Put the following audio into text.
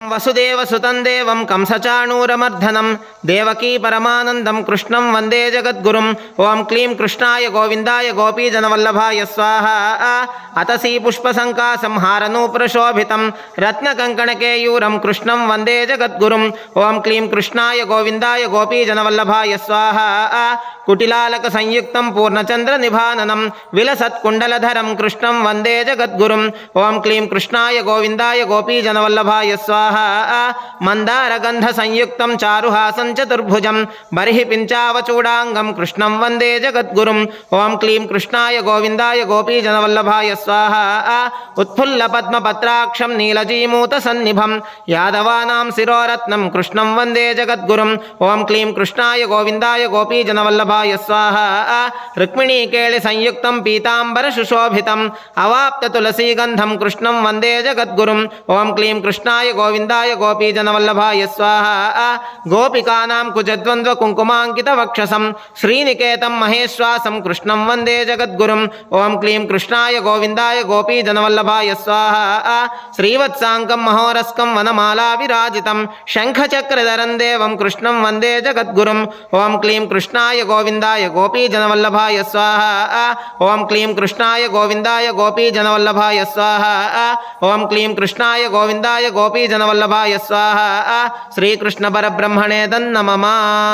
వసుదేవసుతం దేవం కంసచాణూరమర్ధనం దేవకీ పరమానందం కృష్ణం వందే జగద్గురుం ఓం క్లీం కృష్ణాయ గోవిందాయ గోపీజనవల్లభాయ స్వాహ అతసీ పుష్పసంకాసంహారనూపురశోభితం రత్నకంకణకేయూరం కృష్ణం వందే జగద్గురుం ఓం క్లీం కృష్ణాయ గోవిందాయ గోపీజనవల్లభాయ స్వాహ కుటిలాలక సంయుక్తం పూర్ణచంద్ర నిభాననం విలసత్కుండలధరం కృష్ణం వందే జగద్గురుం ఓం క్లీం కృష్ణాయ గోవిందాయ గోపీజనవల్లభాయ స్వాహ मन्दारगन्धसंयुक्तं चारुहासं चतुर्भुज। बर्हि पिञ्चावचूडाङ्गं कृष्ण वंदे जगद्गुरुम्। ओं क्लीं कृष्णाय गोविन्दाय गोपीजनवल्लभाय स्वाहा। उत्फुल्लपद्मपत्राक्षं नीलजीमूतसन्निभं यादवाना शिरोरत्न कृष्ण वंदे जगद्गुरुम्। ओं क्लीं कृष्णाय गोविन्दाय गोपीजनवल्लभाय स्वाहा। रुक्मिणीकेळिसंयुक्तं पीताम्बरशुशोभितम् अवाप्ततुलसीगन्धं कृष्ण वंदे जगद्गुरुम्। ओं क्लीं कृष्णाय गोविंद వందే జగద్గురుం ఓం క్లీం కృష్ణాయ గోవిందాయ గోపీజనవల్లభాయ స్వాహ గోపికానాం కుజద్వంద్వ కుంకుమాంకిత వక్షసం శ్రీనికేతం మహేశ్వాసం కృష్ణం వందే జగద్గురుం ఓం క్లీం కృష్ణాయ గోవిందాయ గోపీజనవల్లభాయ స్వాహ శ్రీవత్సాంకం మహోరస్కం వనమాలా విరాజితం శంఖచక్రధరం దేవం కృష్ణం వందే జగద్గురుం ఓం క్లీం కృష్ణాయ గోవిందాయ గోపీజనవల్లభాయ స్వాహ ఓం క్లీం కృష్ణాయ గోవిందాయ గోపీజనవల్లభాయ స్వాహ ఓం క్లీం కృష్ణాయ గోవిందాయ ವಲ್ಲಭಾಯ ಸ್ವಾಹ ಶ್ರೀಕೃಷ್ಣ ಪರಬ್ರಹ್ಮಣೇ ತನ್ನಮ